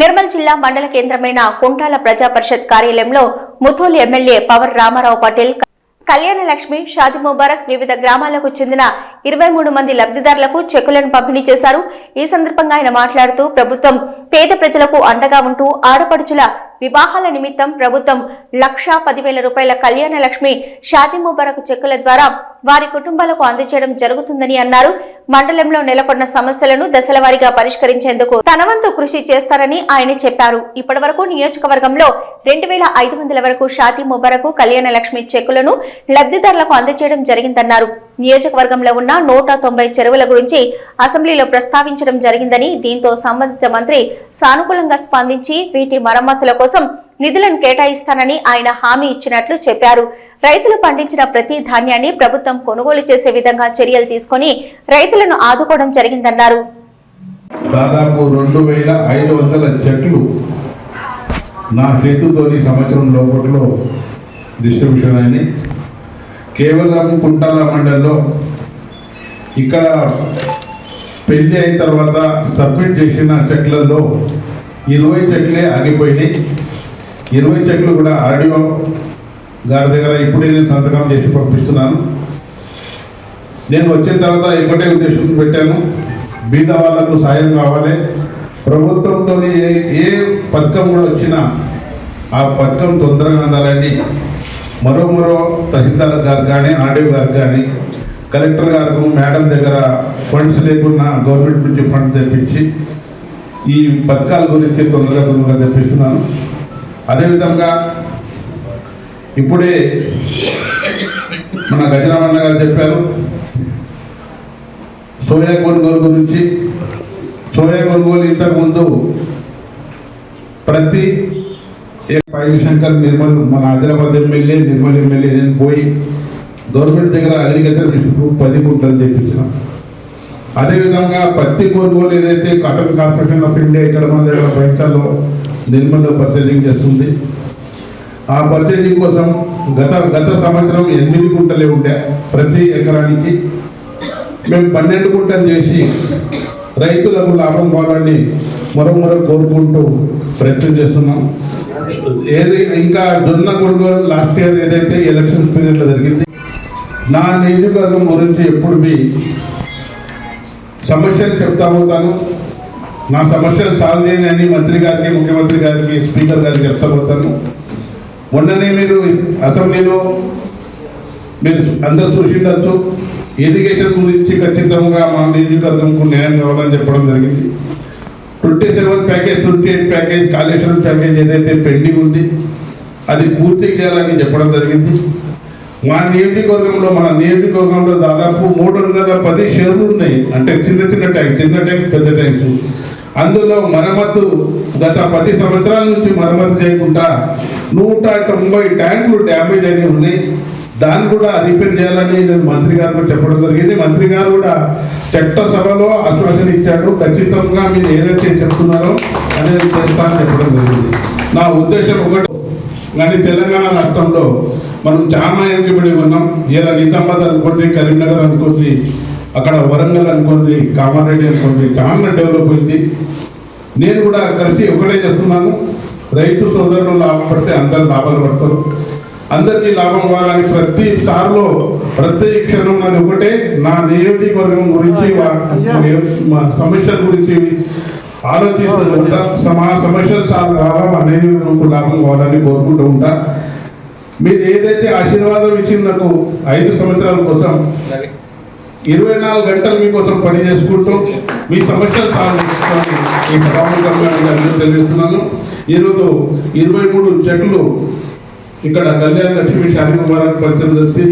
నిర్మల్ జిల్లా మండల కేంద్రమైన కుంటాల ప్రజా పరిషత్ కార్యాలయంలో ముథోల్ ఎమ్మెల్యే పవర్ రామారావు పటేల్ కళ్యాణ లక్ష్మి షాది ముబారక్ వివిధ గ్రామాలకు చెందిన ఇరవై మూడు మంది లబ్ధిదారులకు చెక్కులను పంపిణీ చేశారు. ఈ సందర్భంగా ఆయన మాట్లాడుతూ ప్రభుత్వం పేద ప్రజలకు అండగా ఉంటూ ఆడపడుచుల వివాహాల నిమిత్తం ప్రభుత్వం లక్షా పదివేల రూపాయల కళ్యాణ లక్ష్మి షాది ముబారక్ చెక్కుల ద్వారా వారి కుటుంబాలకు అందజేయడం జరుగుతుందని అన్నారు. మండలంలో నెలకొన్న సమస్యలను దశలవారీగా పరిష్కరించేందుకు తనవంతు కృషి చేస్తారని ఆయన చెప్పారు. ఇప్పటివరకు నియోజకవర్గంలో రెండు వేల ఐదు వందల వరకు షాదీ ముబారకు కళ్యాణ లక్ష్మి చెక్కులను లబ్ధిదారులకు అందజేయడం జరిగిందన్నారు. నియోజకవర్గంలో ఉన్న నూట తొంభై చెరువుల గురించి అసెంబ్లీలో ప్రస్తావించడం జరిగిందని దీంతో సంబంధిత మంత్రి సానుకూలంగా స్పందించి వీటి మరమ్మతుల కోసం నిధులను కేటాయిస్తానని ఆయన హామీ ఇచ్చినట్లు చెప్పారు. రైతులు పండించిన ప్రతి ధాన్యాన్ని ప్రభుత్వం కొనుగోలు చేసే విధంగా చర్యలు తీసుకొని రైతులను ఆదుకోవడం జరిగిందన్నారు. దాదాపు రెండు వేల ఐదు వందల చెట్లు నా చేతుతోని సంవత్సరం లోపట్లో డిస్ట్రిబ్యూషన్ అయినాయి. కేవలం కుంటాల మండలిలో ఇక్కడ పెళ్ళి అయిన తర్వాత సబ్మిట్ చేసిన చెట్లలో ఇరవై చెట్లే ఆగిపోయినాయి. ఇరవై చెట్లు కూడా ఆడియో గారి దగ్గర ఇప్పుడే నేను సంతకం చేసి పంపిస్తున్నాను. నేను వచ్చిన తర్వాత ఒకటే ఉద్దేశం పెట్టాను. బీద వాళ్ళకు సాయం కావాలి. ప్రభుత్వంతో ఏ ఏ పథకం కూడా వచ్చినా ఆ పథకం తొందరగా అందాలని మరో మరో తహసీల్దార్ గారు కానీ ఆర్డీఓ గారు కానీ కలెక్టర్ గారికి మేడం దగ్గర ఫండ్స్ లేకున్నా గవర్నమెంట్ నుంచి ఫండ్స్ తెప్పించి ఈ పథకాల గురించి తొందరగా తొందరగా తెప్పిస్తున్నాను. అదేవిధంగా ఇప్పుడే మన గజరామన్న గారు చెప్పారు సోయా కొనుగోలు గురించి. సోయా కొనుగోలు ఇంతకుముందు ప్రతి రవిశంకర్ నిర్మల్ మన ఆదిలాబాద్ ఎమ్మెల్యే నిర్మల్ ఎమ్మెల్యే నేను పోయి గవర్నమెంట్ దగ్గర అగ్రికల్చర్ ఇన్స్టిట్యూట్ పది గుంటలు తెప్పించిన. అదేవిధంగా పత్తి కొనుగోలు ఏదైతే కాటన్ కార్పొరేషన్ ఆఫ్ ఇండియా ఇక్కడ మన దగ్గర బయటలో నిర్మల్లో పర్చేజింగ్ చేస్తుంది. ఆ పర్చేజింగ్ కోసం గత గత సంవత్సరం ఎనిమిది గుంటలే ఉండే ప్రతి ఎకరానికి. మేము పన్నెండు గుంటలు చేసి రైతులకు లాభం కావాలని మరో మరో కోరుకుంటూ ప్రయత్నం చేస్తున్నాం. ఏది ఇంకా జొన్న కొనుగోలు లాస్ట్ ఇయర్ ఏదైతే ఎలక్షన్ పీరియడ్లో జరిగింది నా నియోజకవర్గం గురించి ఎప్పుడు మీ సమస్యలు చెప్తా పోతాను నా సమస్యలు సాల్వ్ చేయని మంత్రి గారికి ముఖ్యమంత్రి గారికి స్పీకర్ గారికి చెప్తా పోతాను మొన్ననే మీరు అసెంబ్లీలో మీరు అందరు చూసిండొచ్చు. ఎడ్యుకేషన్ గురించి ఖచ్చితంగా మా నియోజకవర్గంకు న్యాయం కావాలని చెప్పడం జరిగింది. Twenty seven package twenty eight package Kaleshwaram package ఏదైతే పెండింగ్ ఉంది అది పూర్తి చేయాలని చెప్పడం జరిగింది. మా నియోజకవర్గంలో మన నియోజకవర్గంలో దాదాపు మూడు వందల పది షేర్లు ఉన్నాయి. అంటే చిన్న చిన్న ట్యాంక్ చిన్న ట్యాంక్ పెద్ద ట్యాంక్స్ అందులో మరమ్మతు గత పది సంవత్సరాల నుంచి మరమ్మతు చేయకుండా నూట తొంభై ట్యాంకులు డ్యామేజ్ అయి ఉన్నాయి. దాన్ని కూడా రిపేర్ చేయాలని నేను మంత్రి గారికి చెప్పడం జరిగింది. మంత్రి గారు కూడా చట్టసభలో ఆశ్వాసన ఇచ్చాడు ఖచ్చితంగా మీరు ఏదైతే చెప్తున్నారో అనేది చేస్తానని చెప్పడం జరిగింది. నా ఉద్దేశం ఒకటి కానీ తెలంగాణ రాష్ట్రంలో మనం చాలా వెనుకబడి ఉన్నాం. ఇలా నిజామాబాద్ అనుకోండి కరీంనగర్ అనుకోండి అక్కడ వరంగల్ అనుకోండి కామారెడ్డి అనుకోండి చాలా డెవలప్ అయింది. నేను కూడా కలిసి ఒకటే చేస్తున్నాను రైతు సోదరులు లాభపడితే అందరు లాభాలు పడతారు. అందరికీ లాభం కావాలని ప్రతి స్టార్లో ప్రతి క్షణం నాది ఒకటే. నా నియోజకవర్గం గురించి సమస్యల గురించి ఆలోచిస్తూ ఉంటా మా సమస్యలు చాలా కావాలా మా నియోజకవర్గంకు లాభం కావాలని కోరుకుంటూ ఉంటా. మీరు ఏదైతే ఆశీర్వాదం ఇచ్చి నాకు ఐదు సంవత్సరాల కోసం ఇరవై నాలుగు గంటలు మీకోసం పని చేసుకుంటూ మీ సమస్యలు చేసుకోవాలని ఈ మీకు అందరూ తెలియజేస్తున్నాను ఈరోజు ఇరవై మూడు చెట్లు ఇక్కడ కళ్యాణ లక్ష్మి శాంతి కుమారానికి పరిచయం చేసి